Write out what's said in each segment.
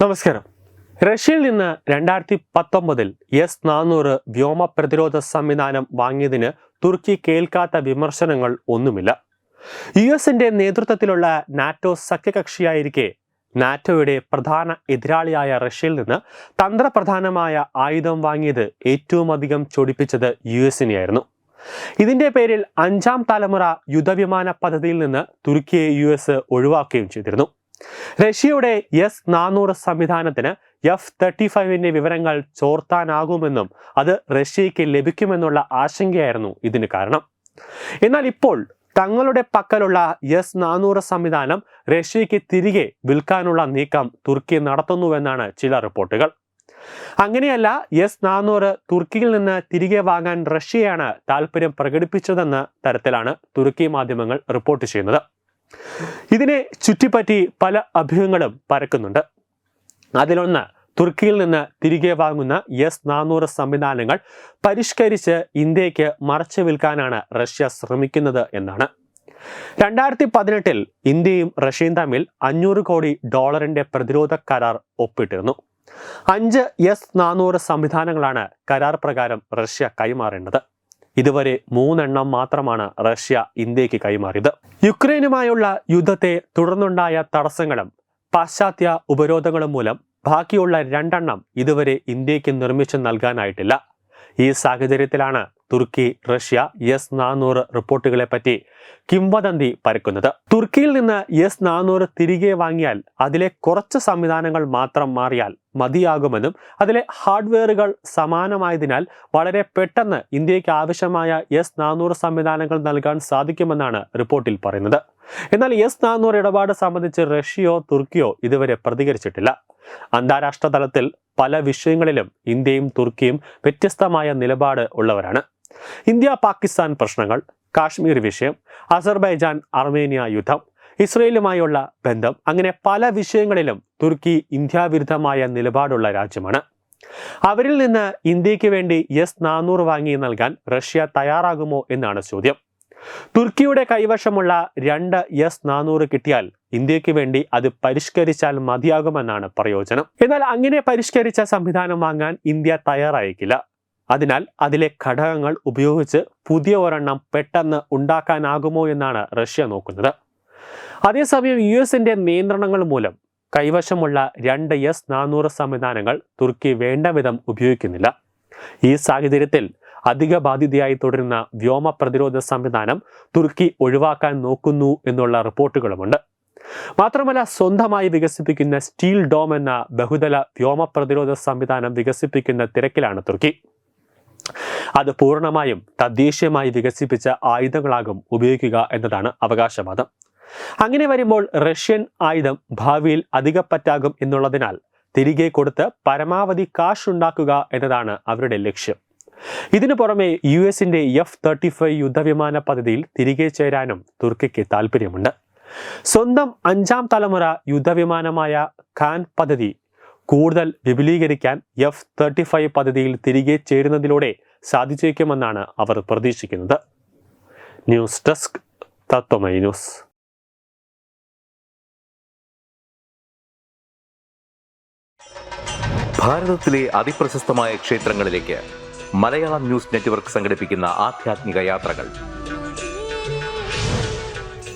നമസ്കാരം. റഷ്യയിൽ നിന്ന് രണ്ടായിരത്തി പത്തൊമ്പതിൽ എസ് നാനൂറ് വ്യോമ പ്രതിരോധ സംവിധാനം വാങ്ങിയതിന് തുർക്കി കേൾക്കാത്ത വിമർശനങ്ങൾ ഒന്നുമില്ല. യു എസിന്റെ നേതൃത്വത്തിലുള്ള നാറ്റോ സഖ്യകക്ഷിയായിരിക്കെ നാറ്റോയുടെ പ്രധാന എതിരാളിയായ റഷ്യയിൽ നിന്ന് തന്ത്രപ്രധാനമായ ആയുധം വാങ്ങിയത് ഏറ്റവും അധികം ചൊടിപ്പിച്ചത് യു എസിനെയായിരുന്നു ഇതിന്റെ പേരിൽ അഞ്ചാം തലമുറ യുദ്ധവിമാന പദ്ധതിയിൽ നിന്ന് തുർക്കിയെ യു എസ് ഒഴിവാക്കുകയും ചെയ്തിരുന്നു. റഷ്യയുടെ എസ് നാനൂറ് സംവിധാനത്തിന് എഫ് തേർട്ടി ഫൈവിന്റെ വിവരങ്ങൾ ചോർത്താനാകുമെന്നും അത് റഷ്യയ്ക്ക് ലഭിക്കുമെന്നുള്ള ആശങ്കയായിരുന്നു ഇതിന് കാരണം. എന്നാൽ ഇപ്പോൾ തങ്ങളുടെ പക്കലുള്ള എസ് നാനൂറ് സംവിധാനം റഷ്യയ്ക്ക് തിരികെ വിൽക്കാനുള്ള നീക്കം തുർക്കി നടത്തുന്നുവെന്നാണ് ചില റിപ്പോർട്ടുകൾ. അങ്ങനെയല്ല എസ് നാനൂറ് തുർക്കിയിൽ നിന്ന് തിരികെ വാങ്ങാൻ റഷ്യയാണ് താല്പര്യം പ്രകടിപ്പിച്ചതെന്ന തരത്തിലാണ് തുർക്കി മാധ്യമങ്ങൾ റിപ്പോർട്ട് ചെയ്യുന്നത്. ഇതിനെ ചുറ്റിപ്പറ്റി പല അഭ്യൂഹങ്ങളും പരക്കുന്നുണ്ട്. അതിലൊന്ന് തുർക്കിയിൽ നിന്ന് തിരികെ വാങ്ങുന്ന എസ് നാനൂറ് സംവിധാനങ്ങൾ പരിഷ്കരിച്ച് ഇന്ത്യയ്ക്ക് മറച്ചു വിൽക്കാനാണ് റഷ്യ ശ്രമിക്കുന്നത് എന്നാണ്. രണ്ടായിരത്തി പതിനെട്ടിൽ ഇന്ത്യയും റഷ്യയും തമ്മിൽ അഞ്ഞൂറ് കോടി ഡോളറിന്റെ പ്രതിരോധ കരാർ ഒപ്പിട്ടിരുന്നു. അഞ്ച് എസ് നാനൂറ് സംവിധാനങ്ങളാണ് കരാർ പ്രകാരം റഷ്യ കൈമാറേണ്ടത്. ഇതുവരെ മൂന്നെണ്ണം മാത്രമാണ് റഷ്യ ഇന്ത്യയ്ക്ക് കൈമാറിയത്. യുക്രൈനുമായുള്ള യുദ്ധത്തെ തുടർന്നുണ്ടായ തടസ്സങ്ങളും പാശ്ചാത്യ ഉപരോധങ്ങളും മൂലം ബാക്കിയുള്ള രണ്ടെണ്ണം ഇതുവരെ ഇന്ത്യയ്ക്ക് നിർമ്മിച്ചു നൽകാനായിട്ടില്ല. ഈ സാഹചര്യത്തിലാണ് തുർക്കി റഷ്യ എസ് നാനൂറ് റിപ്പോർട്ടുകളെ പറ്റി കിംവദന്തി പരക്കുന്നത്. തുർക്കിയിൽ നിന്ന് എസ് നാനൂറ് തിരികെ വാങ്ങിയാൽ അതിലെ കുറച്ച് സംവിധാനങ്ങൾ മാത്രം മാറിയാൽ മതിയാകുമെന്നും അതിലെ ഹാർഡ്വെയറുകൾ സമാനമായതിനാൽ വളരെ പെട്ടെന്ന് ഇന്ത്യയ്ക്ക് ആവശ്യമായ എസ് നാനൂറ് സംവിധാനങ്ങൾ നൽകാൻ സാധിക്കുമെന്നാണ് റിപ്പോർട്ടിൽ പറയുന്നത്. എന്നാൽ എസ് നാനൂറ് ഇടപാട് സംബന്ധിച്ച് റഷ്യയോ തുർക്കിയോ ഇതുവരെ പ്രതികരിച്ചിട്ടില്ല. അന്താരാഷ്ട്ര തലത്തിൽ പല വിഷയങ്ങളിലും ഇന്ത്യയും തുർക്കിയും വ്യത്യസ്തമായ നിലപാട് ഉള്ളവരാണ്. ഇന്ത്യ പാകിസ്ഥാൻ പ്രശ്നങ്ങൾ കാശ്മീർ വിഷയം അസർബൈജാൻ അർമേനിയ യുദ്ധം ഇസ്രയേലുമായുള്ള ബന്ധം അങ്ങനെ പല വിഷയങ്ങളിലും തുർക്കി ഇന്ത്യാവിരുദ്ധമായ നിലപാടുള്ള രാജ്യമാണ്. അവരിൽ നിന്ന് ഇന്ത്യയ്ക്ക് വേണ്ടി എസ് നാനൂറ് വാങ്ങി നൽകാൻ റഷ്യ തയ്യാറാകുമോ എന്നാണ് ചോദ്യം. തുർക്കിയുടെ കൈവശമുള്ള രണ്ട് എസ് നാനൂറ് കിട്ടിയാൽ ഇന്ത്യയ്ക്ക് വേണ്ടി അത് പരിഷ്കരിച്ചാൽ മതിയാകുമെന്നാണ് പ്രയോജനം. എന്നാൽ അങ്ങനെ പരിഷ്കരിച്ച സംവിധാനം വാങ്ങാൻ ഇന്ത്യ തയ്യാറായേക്കില്ല. അതിനാൽ അതിലെ ഘടകങ്ങൾ ഉപയോഗിച്ച് പുതിയ ഒരെണ്ണം പെട്ടെന്ന് ഉണ്ടാക്കാനാകുമോ എന്നാണ് റഷ്യ നോക്കുന്നത്. അതേസമയം യു എസിന്റെ നിയന്ത്രണങ്ങൾ മൂലം കൈവശമുള്ള രണ്ട് എസ് നാനൂറ് സംവിധാനങ്ങൾ തുർക്കി വേണ്ട വിധം ഉപയോഗിക്കുന്നില്ല. ഈ സാഹചര്യത്തിൽ അധിക ബാധിതയായി തുടരുന്ന വ്യോമ പ്രതിരോധ സംവിധാനം തുർക്കി ഒഴിവാക്കാൻ നോക്കുന്നു എന്നുള്ള റിപ്പോർട്ടുകളുമുണ്ട്. മാത്രമല്ല സ്വന്തമായി വികസിപ്പിക്കുന്ന സ്റ്റീൽ ഡോം എന്ന ബഹുതല വ്യോമ പ്രതിരോധ സംവിധാനം വികസിപ്പിക്കുന്ന തിരക്കിലാണ് തുർക്കി. അത് പൂർണമായും തദ്ദേശീയമായി വികസിപ്പിച്ച ആയുധങ്ങളാകും ഉപയോഗിക്കുക എന്നതാണ് അവകാശവാദം. അങ്ങനെ വരുമ്പോൾ റഷ്യൻ ആയുധം ഭാവിയിൽ അധികപ്പറ്റാകും എന്നുള്ളതിനാൽ തിരികെ കൊടുത്ത് പരമാവധി കാശ് ഉണ്ടാക്കുക എന്നതാണ് അവരുടെ ലക്ഷ്യം. ഇതിനു പുറമെ യു എസിന്റെ എഫ് തേർട്ടി ഫൈവ് യുദ്ധവിമാന പദ്ധതിയിൽ തിരികെ ചേരാനും തുർക്കിക്ക് താല്പര്യമുണ്ട് സ്വന്തം അഞ്ചാം തലമുറ യുദ്ധവിമാനമായ ഖാൻ പദ്ധതി കൂടുതൽ വിപുലീകരിക്കാൻ എഫ് തേർട്ടി ഫൈവ് പദ്ധതിയിൽ തിരികെ ചേരുന്നതിലൂടെ സാധിച്ചേക്കുമെന്നാണ് അവർ പ്രതീക്ഷിക്കുന്നത്. News desk Tatwamayi news. ഭാരതത്തിലെ അതിപ്രശസ്തമായ ക്ഷേത്രങ്ങളിലേക്ക് മലയാളം ന്യൂസ് നെറ്റ്വർക്ക് സംഘടിപ്പിക്കുന്ന യാത്രകൾ.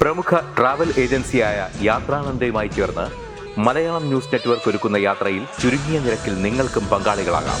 പ്രമുഖ ഏജൻസിയായ മലയാളം ന്യൂസ് നെറ്റ്വർക്ക് ഒരുക്കുന്ന യാത്രയിൽ ചുരുങ്ങിയ നിരക്കിൽ പങ്കാളികളാകാം.